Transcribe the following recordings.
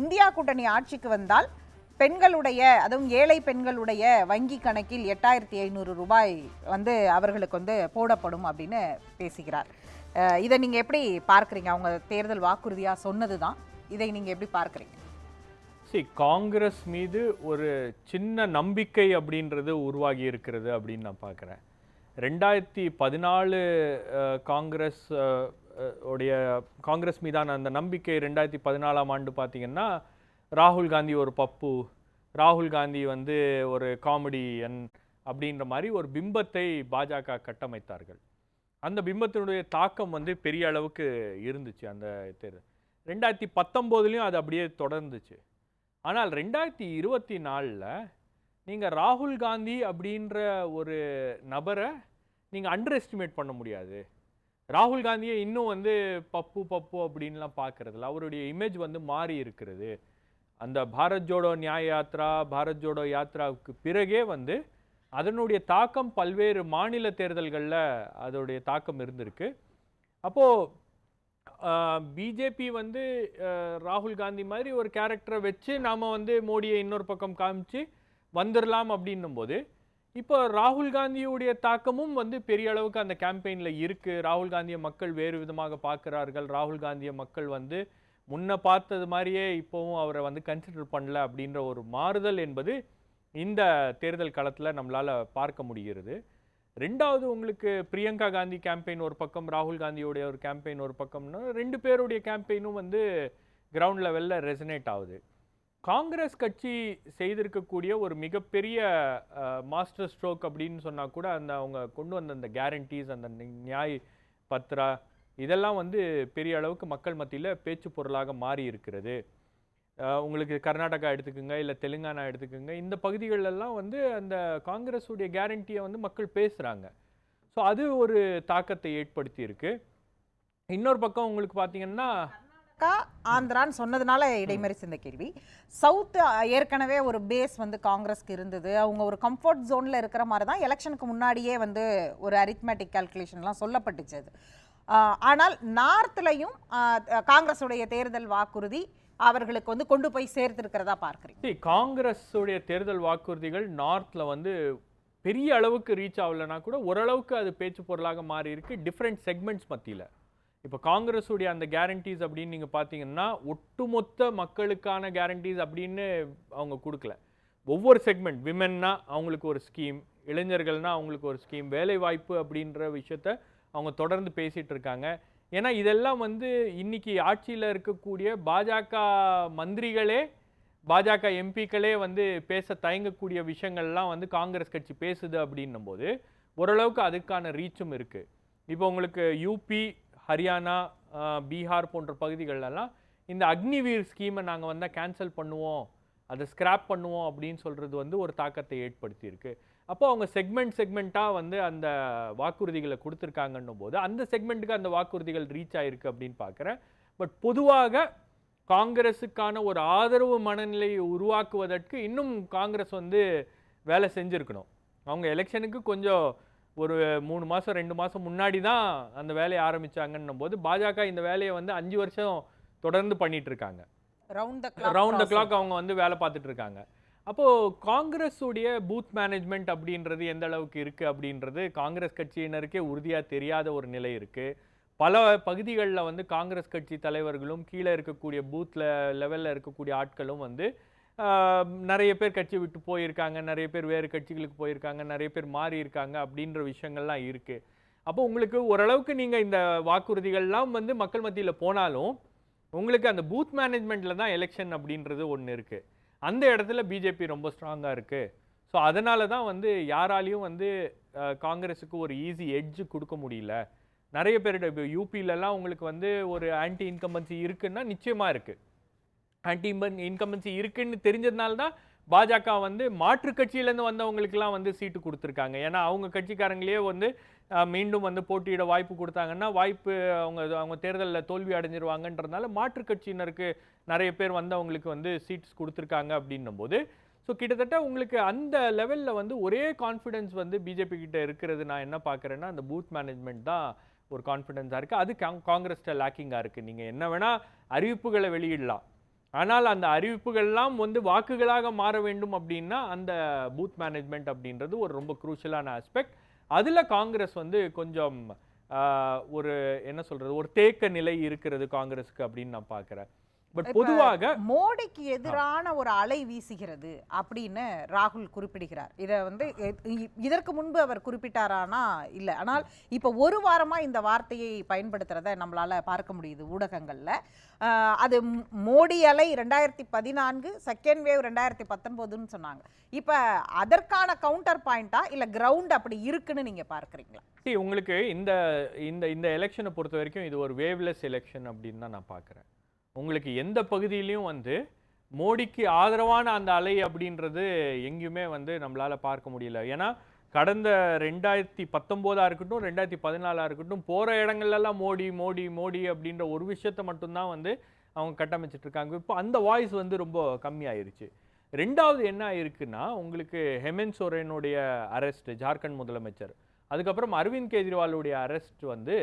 India கூட்டணி ஆட்சிக்கு வந்தால் பெண்களுடைய அதுவும் ஏழை பெண்களுடைய வங்கி கணக்கில் எட்டாயிரத்தி ஐநூறு ரூபாய் வந்து அவர்களுக்கு வந்து போடப்படும் அப்படின்னு பேசுகிறார். இதை நீங்கள் எப்படி பார்க்குறீங்க? அவங்க தேர்தல் வாக்குறுதியாக சொன்னது தான் இதை நீங்கள் எப்படி பார்க்குறீங்க? சரி காங்கிரஸ் மீது ஒரு சின்ன நம்பிக்கை அப்படின்றது உருவாகி இருக்கிறது அப்படின்னு நான் பார்க்குறேன். ரெண்டாயிரத்தி பதினாலு காங்கிரஸ் உடைய காங்கிரஸ் மீதான அந்த நம்பிக்கை ரெண்டாயிரத்தி பதினாலாம் ஆண்டு பார்த்தீங்கன்னா ராகுல் காந்தி ஒரு பப்பு ராகுல் காந்தி வந்து ஒரு காமெடியன் அப்படின்ற மாதிரி ஒரு பிம்பத்தை பாஜக கட்டமைத்தார்கள். அந்த பிம்பத்தினுடைய தாக்கம் வந்து பெரிய அளவுக்கு இருந்துச்சு அந்த தேர்தல். ரெண்டாயிரத்தி பத்தொம்போதுலேயும் அது அப்படியே தொடர்ந்துச்சு. ஆனால் ரெண்டாயிரத்தி இருபத்தி நாலில் நீங்கள் ராகுல் காந்தி அப்படின்ற ஒரு நபரை நீங்கள் அண்டர் எஸ்டிமேட் பண்ண முடியாது. ராகுல் காந்தியை இன்னும் வந்து பப்பு பப்பு அப்படின்லாம் பார்க்கறதில்ல. அவருடைய இமேஜ் வந்து மாறி இருக்கிறது. அந்த பாரத் ஜோடோ நியாய யாத்ரா பாரத் ஜோடோ யாத்ராவுக்கு பிறகே வந்து அதனுடைய தாக்கம் பல்வேறு மாநில தேர்தல்களில் அதோடைய தாக்கம் இருந்திருக்கு. அப்போது பிஜேபி வந்து ராகுல் காந்தி மாதிரி ஒரு கேரக்டரை வச்சு நாம் வந்து மோடியை இன்னொரு பக்கம் காமிச்சு வந்துடலாம் அப்படின்னும் போது இப்போ ராகுல் காந்தியுடைய தாக்கமும் வந்து பெரிய அளவுக்கு அந்த கேம்பெயினில் இருக்குது ராகுல் காந்தியை மக்கள் வேறு விதமாக பார்க்குறார்கள். ராகுல் காந்தியை மக்கள் வந்து முன்ன பார்த்தது மாதிரியே இப்போவும் அவரை வந்து கன்சிடர் பண்ணல அப்படின்ற ஒரு மாறுதல் என்பது இந்த தேர்தல் களத்தில் நம்மளால் பார்க்க முடிகிறது. ரெண்டாவது உங்களுக்கு பிரியங்கா காந்தி கேம்பெயின் ஒரு பக்கம் ராகுல் காந்தியோடைய ஒரு கேம்பெயின் ஒரு பக்கம்னா ரெண்டு பேருடைய கேம்பெயினும் வந்து கிரவுண்ட் லெவலில் ரெசனேட் ஆகுது. காங்கிரஸ் கட்சி செய்திருக்கக்கூடிய ஒரு மிகப்பெரிய மாஸ்டர் ஸ்ட்ரோக் அப்படின்னு சொன்னால் கூட அந்த அவங்க கொண்டு வந்த அந்த கேரண்டிஸ் அந்த நியாய் பத்ரா இதெல்லாம் வந்து பெரிய அளவுக்கு மக்கள் மத்தியில் பேச்சு பொருளாக மாறி இருக்கிறது. உங்களுக்கு கர்நாடகா எடுத்துக்கோங்க இல்லை தெலுங்கானா எடுத்துக்கோங்க இந்த பகுதிகளெல்லாம் வந்து அந்த காங்கிரஸுடைய கேரண்டியை வந்து மக்கள் பேசுகிறாங்க ஸோ அது ஒரு தாக்கத்தை ஏற்படுத்தியிருக்கு. இன்னொரு பக்கம் உங்களுக்கு பார்த்தீங்கன்னா கர்நாடகா ஆந்திரான்னு சொன்னதுனால இடைமறி சேர்ந்த கேள்வி. சவுத் ஏற்கனவே ஒரு பேஸ் வந்து காங்கிரஸ்க்கு இருந்தது. அவங்க ஒரு கம்ஃபர்ட் ஜோனில் இருக்கிற மாதிரி தான் எலெக்ஷனுக்கு முன்னாடியே வந்து ஒரு அரித்மேட்டிக் கால்குலேஷன்லாம் சொல்லப்பட்டுச்சு அது. ஆனால் நார்த்லையும் காங்கிரஸுடைய தேர்தல் வாக்குறுதி அவர்களுக்கு வந்து கொண்டு போய் சேர்த்திருக்கிறதா பார்க்குறீங்க? காங்கிரஸுடைய தேர்தல் வாக்குறுதிகள் நார்த்தில் வந்து பெரிய அளவுக்கு ரீச் ஆகலைன்னா கூட ஓரளவுக்கு அது பேச்சு பொருளாக மாறி இருக்கு டிஃப்ரெண்ட் செக்மெண்ட்ஸ் மத்தியில். இப்போ காங்கிரஸுடைய அந்த கேரண்டிஸ் அப்படின்னு நீங்கள் பார்த்தீங்கன்னா ஒட்டுமொத்த மக்களுக்கான கேரண்டிஸ் அப்படின்னு அவங்க கொடுக்கல. ஒவ்வொரு செக்மெண்ட் விமென்னா அவங்களுக்கு ஒரு ஸ்கீம் இளைஞர்கள்னால் அவங்களுக்கு ஒரு ஸ்கீம் வேலை வாய்ப்பு அப்படின்ற விஷயத்த அவங்க தொடர்ந்து பேசிகிட்டு இருக்காங்க. ஏன்னா இதெல்லாம் வந்து இன்னைக்கு ஆட்சியில் இருக்கக்கூடிய பாஜக மந்திரிகளே பாஜக எம்பிக்களே வந்து பேச தயங்கக்கூடிய விஷயங்கள்லாம் வந்து காங்கிரஸ் கட்சி பேசுது அப்படின்னும் போது ஓரளவுக்கு அதுக்கான ரீச்சும் இருக்குது இப்போ உங்களுக்கு யூபி ஹரியானா பீகார் போன்ற பகுதிகளெல்லாம் இந்த அக்னிவீர் ஸ்கீமை நாங்கள் வந்தால் கேன்சல் பண்ணுவோம் அதை ஸ்கிராப் பண்ணுவோம் அப்படின்னு சொல்கிறது வந்து ஒரு தாக்கத்தை ஏற்படுத்தியிருக்கு. அப்போ அவங்க செக்மெண்ட் செக்மெண்ட்டாக வந்து அந்த வாக்குறுதிகளை கொடுத்துருக்காங்கன்னும் போது அந்த செக்மெண்ட்டுக்கு அந்த வாக்குறுதிகள் ரீச் ஆயிருக்கு அப்படின்னு பார்க்குறேன் பட் பொதுவாக காங்கிரஸுக்கான ஒரு ஆதரவு மனநிலையை உருவாக்குவதற்கு இன்னும் காங்கிரஸ் வந்து வேலை செஞ்சுருக்கணும். அவங்க எலெக்ஷனுக்கு கொஞ்சம் ஒரு மூணு மாதம் ரெண்டு மாதம் முன்னாடி தான் அந்த வேலையை ஆரம்பிச்சாங்கன்னும் போது பாஜக இந்த வேலையை வந்து அஞ்சு வருஷம் தொடர்ந்து பண்ணிட்டு இருக்காங்க ரவுண்ட் ரவுண்ட் த கிளாக் அவங்க வந்து வேலை பார்த்துட்டு இருக்காங்க அப்போ காங்கிரஸ் உடைய பூத் மேனேஜ்மெண்ட் அப்படின்றது எந்த அளவுக்கு இருக்கு அப்படின்றது காங்கிரஸ் கட்சியினருக்கே உறுதியா தெரியாத ஒரு நிலை இருக்கு. பல பகுதிகளில் வந்து காங்கிரஸ் கட்சி தலைவர்களும் கீழே இருக்கக்கூடிய பூத்ல லெவல்ல இருக்கக்கூடிய ஆட்களும் வந்து நிறைய பேர் கட்சி விட்டு போயிருக்காங்க நிறைய பேர் வேறு கட்சிகளுக்கு போயிருக்காங்க நிறைய பேர் மாறி இருக்காங்க அப்படின்ற விஷயங்கள்லாம் இருக்குது அப்போ உங்களுக்கு ஓரளவுக்கு நீங்கள் இந்த வாக்குறுதிகள்லாம் வந்து மக்கள் மத்தியில் போனாலும் உங்களுக்கு அந்த பூத் மேனேஜ்மெண்ட்டில் தான் எலெக்ஷன் அப்படின்றது ஒன்று இருக்குது அந்த இடத்துல பிஜேபி ரொம்ப ஸ்ட்ராங்காக இருக்குது ஸோ அதனால தான் வந்து யாராலையும் வந்து காங்கிரஸுக்கு ஒரு ஈஸி எட்ஜ் கொடுக்க முடியல. நிறைய பேர் இப்போ யூபிலலாம் உங்களுக்கு வந்து ஒரு ஆன்டி இன்கம்பன்சி இருக்குன்னா நிச்சயமாக இருக்குது ஆன்டி இன்கம்பன்சி இருக்குன்னு தெரிஞ்சதுனால தான் பாஜக வந்து மாற்று கட்சியிலேருந்து வந்தவங்களுக்கெல்லாம் வந்து சீட்டு கொடுத்துருக்காங்க. ஏன்னா அவங்க கட்சிக்காரங்களே வந்து மீண்டும் வந்து போட்டியிட வாய்ப்பு கொடுத்தாங்கன்னா வாய்ப்பு அவங்க அவங்க தேர்தலில் தோல்வி அடைஞ்சிருவாங்கன்றதுனால மாற்று கட்சியினருக்கு நிறைய பேர் வந்து அவங்களுக்கு வந்து சீட்ஸ் கொடுத்துருக்காங்க அப்படின்னும் போது ஸோ கிட்டத்தட்ட உங்களுக்கு அந்த லெவலில் வந்து ஒரே கான்ஃபிடென்ஸ் வந்து பிஜேபி கிட்ட இருக்கிறது நான் என்ன பார்க்குறேன்னா அந்த பூத் மேனேஜ்மெண்ட் தான் ஒரு கான்ஃபிடென்ஸாக இருக்குது அது காங் காங்கிரஸ்ட லேக்கிங்காக இருக்குது நீங்கள் என்ன வேணால் அறிவிப்புகளை வெளியிடலாம். ஆனால் அந்த அறிவிப்புகள்லாம் வந்து வாக்குகளாக மாற வேண்டும் அப்படின்னா அந்த பூத் மேனேஜ்மெண்ட் அப்படின்றது ஒரு ரொம்ப குரூஷியலான ஆஸ்பெக்ட் அதில் காங்கிரஸ் வந்து கொஞ்சம் ஒரு என்ன சொல்கிறது ஒரு தேக்க நிலை இருக்கிறது காங்கிரஸுக்கு அப்படின்னு நான் பார்க்குறேன். பட் பொதுவாக மோடிக்கு எதிரான ஒரு அலை வீசுகிறது அப்படின்னு ராகுல் குறிப்பிடுகிறார். இதை வந்து இதற்கு முன்பு அவர் குறிப்பிட்டாரானா? இல்ல. ஆனால் இப்ப ஒரு வாரமா இந்த வார்த்தையை பயன்படுத்துறத நம்மளால பார்க்க முடியுது ஊடகங்கள்ல. அது மோடி அலை ரெண்டாயிரத்தி பதினான்கு செகண்ட் வேவ் ரெண்டாயிரத்தி பத்தொன்பதுன்னு சொன்னாங்க. இப்ப அதற்கான கவுண்டர் பாயிண்டா இல்ல கிரவுண்ட் அப்படி இருக்குன்னு நீங்க பார்க்கறீங்களா? See, உங்களுக்கு இந்த இந்த இந்த எலெக்ஷனை பொறுத்த வரைக்கும் இது ஒரு வேவ்லெஸ் எலெக்ஷன் அப்படின்னு தான் நான் பார்க்குறேன். உங்களுக்கு எந்த பகுதியிலையும் வந்து மோடிக்கு ஆதரவான அந்த அலை அப்படின்றது எங்கேயுமே வந்து நம்மளால் பார்க்க முடியல. ஏன்னா கடந்த ரெண்டாயிரத்தி பத்தொம்போதாக இருக்கட்டும் ரெண்டாயிரத்தி பதினாலாக இருக்கட்டும் போகிற இடங்கள்லாம் மோடி மோடி மோடி அப்படின்ற ஒரு விஷயத்தை மட்டும்தான் வந்து அவங்க கட்டமைச்சிட்டு இருக்காங்க இப்போ அந்த வாய்ஸ் வந்து ரொம்ப கம்மியாயிருச்சு. ரெண்டாவது என்ன ஆயிருக்குன்னா உங்களுக்கு ஹெமந்த் சோரனுடைய அரெஸ்ட் ஜார்க்கண்ட் முதலமைச்சர். அதுக்கப்புறம் அரவிந்த் கெஜ்ரிவாலுடைய அரெஸ்ட் வந்து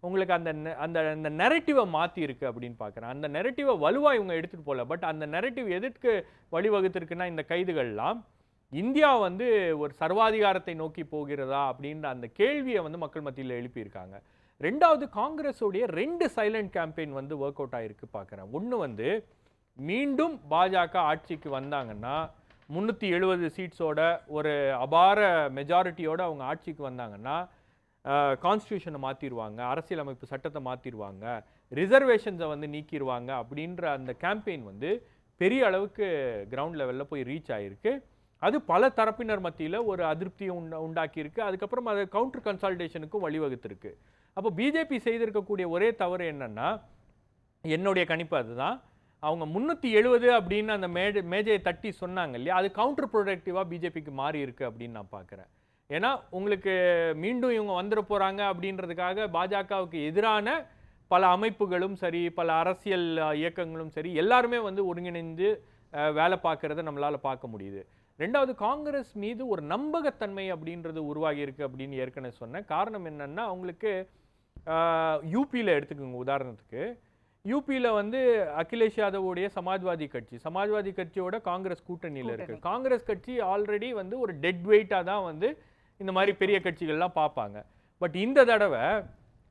உங்களுக்கு அந்த நெ- அந்த அந்த நெரட்டிவை மாற்றியிருக்கு அப்படின்னு பார்க்குறேன். அந்த நெரட்டிவை வலுவாக இவங்க எடுத்துகிட்டு போகல. பட் அந்த நெரட்டிவ் எதற்கு வழிவகுத்திருக்குன்னா இந்த கைதுகள்லாம் இந்தியா வந்து ஒரு சர்வாதிகாரத்தை நோக்கி போகிறதா அப்படின்ற அந்த கேள்வியை வந்து மக்கள் மத்தியில் எழுப்பியிருக்காங்க. ரெண்டாவது காங்கிரஸோடைய ரெண்டு சைலண்ட் கேம்பெயின் வந்து ஒர்க் அவுட் ஆகிருக்கு பார்க்குறேன். ஒன்று வந்து மீண்டும் பாஜக ஆட்சிக்கு வந்தாங்கன்னா முந்நூற்றி எழுபது சீட்ஸோட ஒரு அபார மெஜாரிட்டியோட அவங்க ஆட்சிக்கு வந்தாங்கன்னா கான்ஸ்டியூஷனை மாற்றிடுவாங்க அரசியலமைப்பு சட்டத்தை மாற்றிடுவாங்க ரிசர்வேஷன்ஸை வந்து நீக்கிடுவாங்க அப்படின்ற அந்த கேம்பெயின் வந்து பெரிய அளவுக்கு கிரவுண்ட் லெவலில் போய் ரீச் ஆகிருக்கு அது பல தரப்பினர் மத்தியில் ஒரு அதிருப்தியை உண்டா உண்டாக்கியிருக்கு. அதுக்கப்புறம் அது கவுண்டர் கன்சால்டேஷனுக்கும் வழிவகுத்திருக்கு. அப்போ பிஜேபி செய்திருக்கக்கூடிய ஒரே தவறு என்னென்னா என்னுடைய கணிப்பு அதுதான். அவங்க முந்நூற்றி எழுபது அப்படின்னு அந்த மேஜை மேஜையை தட்டி சொன்னாங்க இல்லையா? அது கவுண்டர் ப்ரொடக்டிவாக பிஜேபிக்கு மாறி இருக்கு அப்படின்னு நான் பார்க்குறேன். ஏன்னா உங்களுக்கு மீண்டும் இவங்க வந்துட போகிறாங்க அப்படின்றதுக்காக பாஜகவுக்கு எதிரான பல அமைப்புகளும் சரி பல அரசியல் இயக்கங்களும் சரி எல்லாருமே வந்து ஒருங்கிணைந்து வேலை பார்க்கறத நம்மளால் பார்க்க முடியுது. ரெண்டாவது காங்கிரஸ் மீது ஒரு நம்பகத்தன்மை அப்படின்றது உருவாகி இருக்கு அப்படின்னு ஏற்கனவே சொன்னேன். காரணம் என்னன்னா அவங்களுக்கு யூபியில் எடுத்துக்கோங்க உதாரணத்துக்கு. யூபியில் வந்து அகிலேஷ் யாதவுடைய சமாஜ்வாதி கட்சி. சமாஜ்வாதி கட்சியோட காங்கிரஸ் கூட்டணியில் இருக்கு. கூட்டணி. காங்கிரஸ் கட்சி ஆல்ரெடி வந்து ஒரு டெட் வெயிட்டாக தான் வந்து இந்த மாதிரி பெரிய கட்சிகள்லாம் பார்ப்பாங்க. பட் இந்த தடவை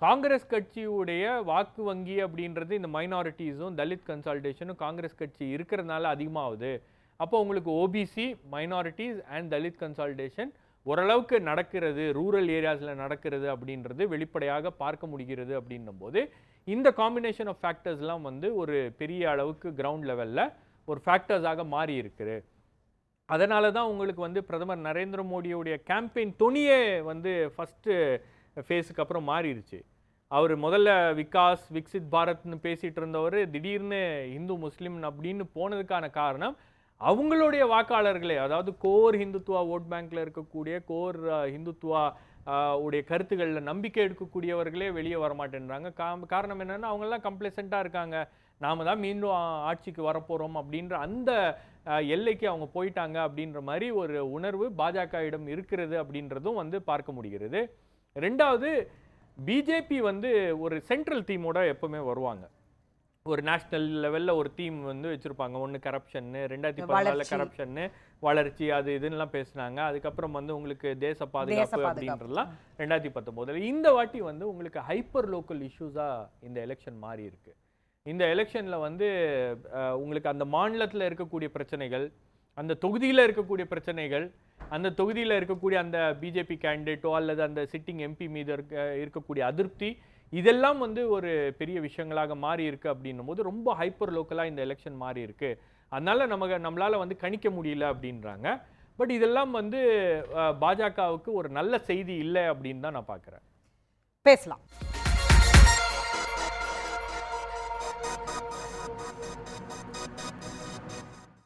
காங்கிரஸ் கட்சியுடைய வாக்கு வங்கி அப்படின்றது இந்த மைனாரிட்டிஸும் தலித் கன்சால்டேஷனும் காங்கிரஸ் கட்சி இருக்கிறதுனால அதிகமாகுது. அப்போ உங்களுக்கு OBC minorities and Dalit consultation ஓரளவுக்கு நடக்கிறது ரூரல் ஏரியாஸில் நடக்கிறது அப்படின்றது வெளிப்படையாக பார்க்க முடிகிறது அப்படின்னும் போது இந்த காம்பினேஷன் ஆஃப் ஃபேக்டர்ஸ்லாம் வந்து ஒரு பெரிய அளவுக்கு கிரவுண்ட் லெவலில் ஒரு ஃபேக்டர்ஸாக மாறி இருக்குது அதனால தான் உங்களுக்கு வந்து பிரதமர் நரேந்திர மோடியுடைய கேம்பெயின் துணியே வந்து ஃபஸ்ட்டு ஃபேஸுக்கு அப்புறம் மாறிடுச்சு. அவர் முதல்ல விகாஸ் விக்சித் பாரத்னு பேசிகிட்டு இருந்தவர் திடீர்னு இந்து முஸ்லீம் அப்படின்னு போனதுக்கான காரணம் அவங்களுடைய வாக்காளர்களே. அதாவது கோர் ஹிந்துத்துவா ஓட் பேங்க்கில் இருக்கக்கூடிய கோர் ஹிந்துத்துவா உடைய கருத்துக்களில் நம்பிக்கை எடுக்கக்கூடியவர்களே வெளியே வரமாட்டேன்றாங்க. காரணம் என்னென்னா அவங்கெல்லாம் கம்ப்ளசண்ட்டாக இருக்காங்க. நாம தான் மீண்டும் ஆட்சிக்கு வரப்போறோம் அப்படின்ற அந்த எல்லைக்கு அவங்க போயிட்டாங்க அப்படின்ற மாதிரி ஒரு உணர்வு பாஜக இடம் இருக்கிறது அப்படின்றதும் வந்து பார்க்க முடிகிறது. ரெண்டாவது பிஜேபி வந்து ஒரு சென்ட்ரல் தீமோட எப்பவுமே வருவாங்க. ஒரு நேஷனல் லெவல்ல ஒரு தீம் வந்து வச்சிருப்பாங்க. ஒன்று கரப்ஷன்னு ரெண்டாயிரத்தி பதினாலில். கரப்ஷன்னு வளர்ச்சி அது இதுன்னெலாம் பேசுனாங்க. அதுக்கப்புறம் வந்து உங்களுக்கு தேச பாதுகாப்பு. அப்படின்றதுலாம் ரெண்டாயிரத்தி பத்தொம்போதில். இந்த வாட்டி வந்து உங்களுக்கு ஹைப்பர் லோக்கல் இஷ்யூஸாக இந்த எலெக்ஷன் மாறி இருக்கு இந்த எலெக்ஷனில் வந்து உங்களுக்கு அந்த மாநிலத்தில் இருக்கக்கூடிய பிரச்சனைகள் அந்த தொகுதியில் இருக்கக்கூடிய பிரச்சனைகள் அந்த தொகுதியில் இருக்கக்கூடிய அந்த பிஜேபி கேண்டிடேட்டோ அல்லது அந்த சிட்டிங் எம்பி மீது இருக்க இருக்கக்கூடிய அதிருப்தி இதெல்லாம் வந்து ஒரு பெரிய விஷயங்களாக மாறி இருக்கு அப்படின்னும் போது ரொம்ப ஹைப்பர் லோக்கலாக இந்த எலெக்ஷன் மாறி இருக்கு அதனால நமக்கு நம்மளால் வந்து கணிக்க முடியல அப்படின்றாங்க. பட் இதெல்லாம் வந்து பாஜகவுக்கு ஒரு நல்ல செய்தி இல்லை அப்படின்னு தான் நான் பார்க்குறேன். பேசலாம்.